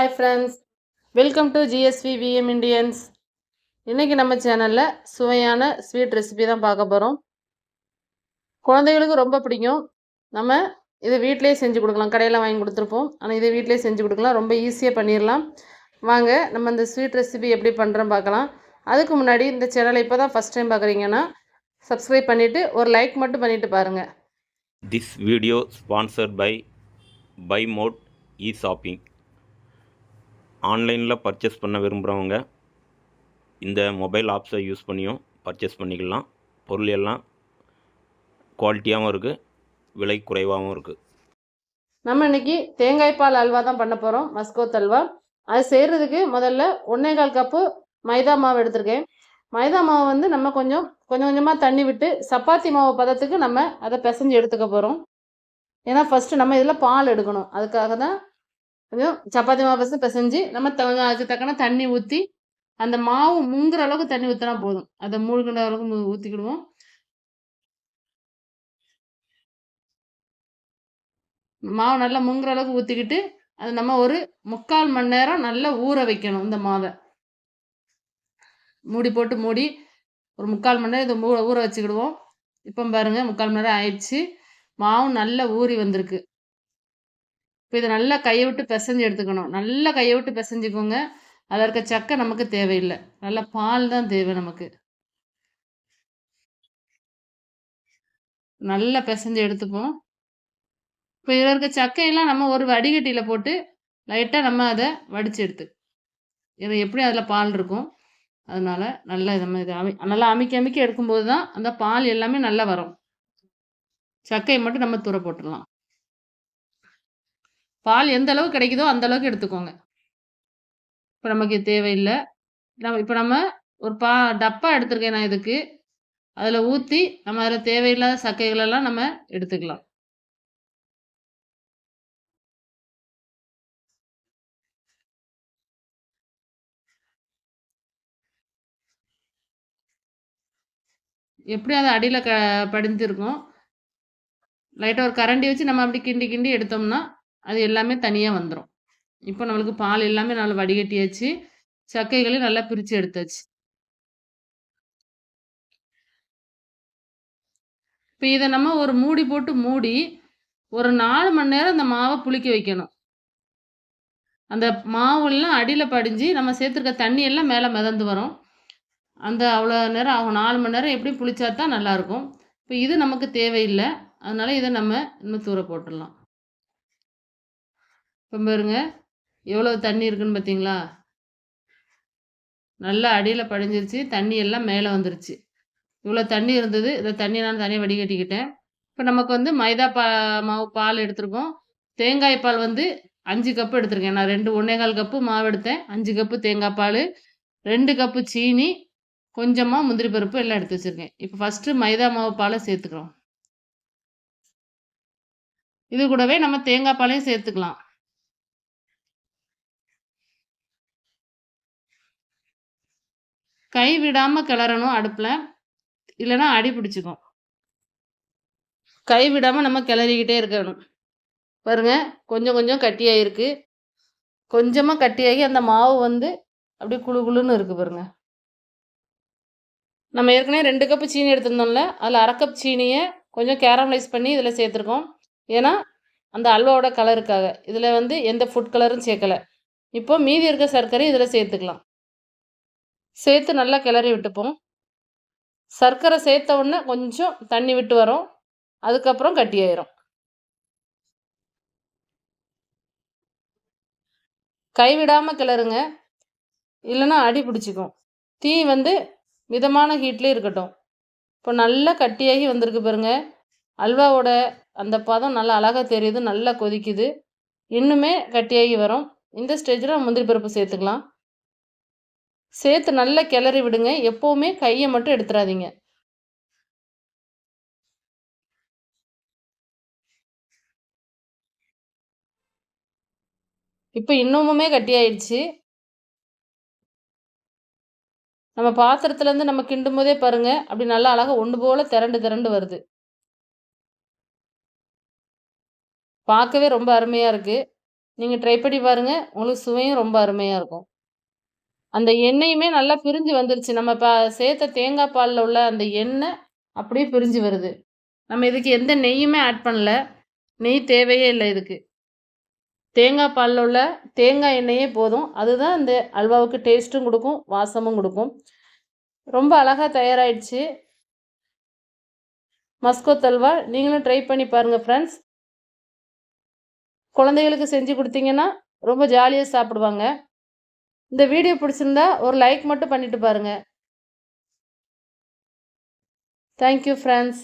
Hi friends welcome to GSV VM Indians இன்றைக்கி நம்ம சேனலில் சுவையான ஸ்வீட் ரெசிபி தான் பார்க்க போகிறோம் குழந்தைகளுக்கு ரொம்ப பிடிக்கும். நம்ம இதை வீட்டிலேயே செஞ்சு கொடுக்கலாம். கடையில் வாங்கி கொடுத்துருப்போம். ஆனால் இதை வீட்டிலேயே செஞ்சு கொடுக்கலாம். ரொம்ப ஈஸியாக பண்ணிடலாம் வாங்க நம்ம இந்த ஸ்வீட் ரெசிபி எப்படி பண்ணுறோம் பார்க்கலாம். அதுக்கு முன்னாடி இந்த சேனலை இப்போ தான் ஃபஸ்ட் டைம் பார்க்குறீங்கன்னா சப்ஸ்கிரைப் பண்ணிவிட்டு ஒரு லைக் மட்டும் பண்ணிவிட்டு பாருங்கள் this video sponsored by by mode e shopping ஆன்லைனில் பர்ச்சேஸ் பண்ண விரும்புகிறவங்க இந்த மொபைல் ஆப்ஸை யூஸ் பண்ணியும் பர்ச்சேஸ் பண்ணிக்கலாம். பொருள் எல்லாம் குவாலிட்டியாகவும் இருக்குது விலை குறைவாகவும் இருக்குது நம்ம இன்னைக்கு தேங்காய் பால் அல்வா தான் பண்ண போகிறோம் மஸ்கோத் அல்வா அது செய்கிறதுக்கு முதல்ல ஒன்றே கால் கப்பு மைதா மாவு எடுத்திருக்கேன். மைதா மாவு வந்து நம்ம கொஞ்சம் கொஞ்சம் கொஞ்சமாக தண்ணி விட்டு சப்பாத்தி மாவு பதத்துக்கு நம்ம அதை பிசைஞ்சு எடுத்துக்க போகிறோம் ஏன்னா ஃபஸ்ட்டு நம்ம இதில் பால் எடுக்கணும். அதுக்காக தான் கொஞ்சம் சப்பாத்தி மாவு பசங்க பிசைஞ்சு நம்ம த அதுக்கு தக்கன தண்ணி ஊற்றி அந்த மாவு முங்குற அளவுக்கு தண்ணி ஊற்றினா போதும். அதை மூழ்கிற அளவுக்கு ஊற்றிக்கிடுவோம் மாவு நல்லா முங்குற அளவுக்கு ஊற்றிக்கிட்டு அது நம்ம ஒரு முக்கால் மணி நேரம் நல்லா ஊற வைக்கணும் இந்த மாவை. மூடி போட்டு மூடி ஒரு முக்கால் மணி நேரம் இதை ஊற ஊற வச்சுக்கிடுவோம். இப்போ பாருங்கள் முக்கால் மணி நேரம் ஆயிடுச்சு. மாவும் நல்லா ஊறி வந்திருக்கு. இப்போ இதை நல்லா கையை விட்டு பிசைஞ்சு எடுத்துக்கணும். நல்லா கையை விட்டு பிசைஞ்சுக்கோங்க. அதில் இருக்க சக்கை நமக்கு தேவையில்லை. நல்லா பால் தான் தேவை நமக்கு. நல்லா பிசைஞ்சு எடுத்துப்போம். இப்போ இதில் இருக்க சக்கையெல்லாம் நம்ம ஒரு வடிகட்டியில் போட்டு லைட்டாக நம்ம அதை வடித்து எடுத்து. இது எப்படி அதில் பால் இருக்கும்? அதனால் நல்லா நம்ம இதை அமி நல்லா அமைக்க அமைக்க எடுக்கும்போது தான் அந்த பால் எல்லாமே நல்லா வரும். சக்கையை மட்டும் நம்ம தூர போட்டுடலாம். பால் எந்த அளவு கிடைக்குதோ அந்த அளவுக்கு எடுத்துக்கோங்க. இப்போ நமக்கு தேவையில்லை. நம்ம இப்போ நம்ம ஒரு பா டப்பா எடுத்திருக்கேன் நான் இதுக்கு. அதில் ஊற்றி நம்ம அதில் தேவையில்லாத சக்கைகளெல்லாம் நம்ம எடுத்துக்கலாம். எப்படி அது அடியில் க படிஞ்சிருக்கும்? லைட்டாக ஒரு கரண்டி வச்சு நம்ம அப்படி கிண்டி கிண்டி எடுத்தோம்னா அது எல்லாமே தனியாக வந்துடும் இப்போ நம்மளுக்கு பால் எல்லாமே நல்லா வடிகட்டியாச்சு. சக்கைகளையும் நல்லா பிரித்து எடுத்தாச்சு. இப்போ இதை நம்ம ஒரு மூடி போட்டு மூடி ஒரு நாலு மணி நேரம் அந்த மாவை புளிக்க வைக்கணும். அந்த மாவுலாம் அடியில் படிஞ்சு நம்ம சேர்த்துருக்க தண்ணி எல்லாம் மேலே மிதந்து வரும். அந்த அவ்வளோ நேரம் ஆகும். நாலு மணி நேரம் எப்படி புளிச்சா தான் நல்லாயிருக்கும். இப்போ இது நமக்கு தேவையில்லை. அதனால இதை நம்ம இன்னும் தூர போட்டுடலாம். இப்போ பாருங்க எவ்வளோ தண்ணி இருக்குன்னு பார்த்தீங்களா நல்லா அடியில் படிஞ்சிருச்சு தண்ணி எல்லாம் மேலே வந்துருச்சு. இவ்வளோ தண்ணி இருந்தது இதை தண்ணி நான் தனியாக வடிகட்டிக்கிட்டேன். இப்போ நமக்கு வந்து மைதா பா மாவு பால் எடுத்திருக்கோம். தேங்காய் பால் வந்து அஞ்சு கப்பு எடுத்திருக்கேன். நான் ரெண்டு ஒன்றேகால் கப்பு மாவு எடுத்தேன். அஞ்சு கப்பு தேங்காய் பால் ரெண்டு கப்பு சீனி கொஞ்சமாக முந்திரி பருப்பு எல்லாம் எடுத்து வச்சுருக்கேன். இப்போ ஃபஸ்ட்டு மைதா மாவு பாலை சேர்த்துக்கிறோம். இது கூடவே நம்ம தேங்காய் பாலையும் சேர்த்துக்கலாம். கை விடாமல் கிளறணும் அடுப்பில். இல்லைன்னா அடி பிடிச்சிக்கும். கை விடாமல் நம்ம கிளறிக்கிட்டே இருக்கணும். பாருங்க கொஞ்சம் கொஞ்சம் கட்டியாகிருக்கு கொஞ்சமாக கட்டியாகி அந்த மாவு வந்து அப்படியே குளு குளுன்னு இருக்குது பாருங்க. நம்ம ஏற்கனவே ரெண்டு கப்பு சீனி எடுத்திருந்தோம்ல அதில் அரை கப் சீனியை கொஞ்சம் கேரமலைஸ் பண்ணி இதில் சேர்த்துருக்கோம். ஏன்னா அந்த அல்வாவோட கலருக்காக இதில் வந்து எந்த ஃபுட் கலரும் சேர்க்கலை. இப்போ மீதி இருக்க சர்க்கரை இதில் சேர்த்துக்கலாம். சேர்த்து நல்லா கிளறி விட்டுப்போம். சர்க்கரை சேர்த்த உடனே கொஞ்சம் தண்ணி விட்டு வரும். அதுக்கப்புறம் கட்டியாயிரும் கைவிடாமல் கிளறுங்க. இல்லைன்னா அடி பிடிச்சிக்கும். தீ வந்து மிதமான ஹீட்லேயே இருக்கட்டும். இப்போ நல்லா கட்டியாகி வந்திருக்கு பாருங்க. அல்வாவோட அந்த பதம் நல்லா அழகாக தெரியுது நல்லா கொதிக்குது. இன்னுமே கட்டியாகி வரும். இந்த ஸ்டேஜில் முந்திரி பருப்பு சேர்த்துக்கலாம். சேர்த்து நல்லா கிளறி விடுங்க. எப்போவுமே கையை மட்டும் எடுத்துடாதீங்க இப்போ இன்னமுமே கட்டியாயிடுச்சு நம்ம பாத்திரத்துலேருந்து நம்ம கிண்டும் போதே பாருங்கள் அப்படி நல்லா அழகாக ஒன்று போல் திரண்டு திரண்டு வருது. பார்க்கவே ரொம்ப அருமையாக இருக்குது நீங்கள் ட்ரை பண்ணி பாருங்கள் உங்களுக்கு சுவையும் ரொம்ப அருமையாக இருக்கும். அந்த எண்ணெயுமே நல்லா பிரிஞ்சு வந்துருச்சு. நம்ம இப்போ சேர்த்த தேங்காய் பாலில் உள்ள அந்த எண்ணெய் அப்படியே பிரிஞ்சு வருது. நம்ம இதுக்கு எந்த நெய்யுமே ஆட் பண்ணல. நெய் தேவையே இல்லை இதுக்கு. தேங்காய் பாலில் உள்ள தேங்காய் எண்ணெயே போதும். அதுதான் இந்த அல்வாவுக்கு டேஸ்ட்டும் கொடுக்கும் வாசமும் கொடுக்கும். ரொம்ப அழகாக தயாராகிடுச்சு மஸ்கோத் அல்வா நீங்களும் ட்ரை பண்ணி பாருங்கள் ஃப்ரெண்ட்ஸ் குழந்தைகளுக்கு செஞ்சு கொடுத்தீங்கன்னா ரொம்ப ஜாலியாக சாப்பிடுவாங்க. இந்த வீடியோ பிடிச்சிருந்தா ஒரு லைக் மட்டும் பண்ணிட்டு பாருங்கள் தேங்க்யூ ஃப்ரெண்ட்ஸ்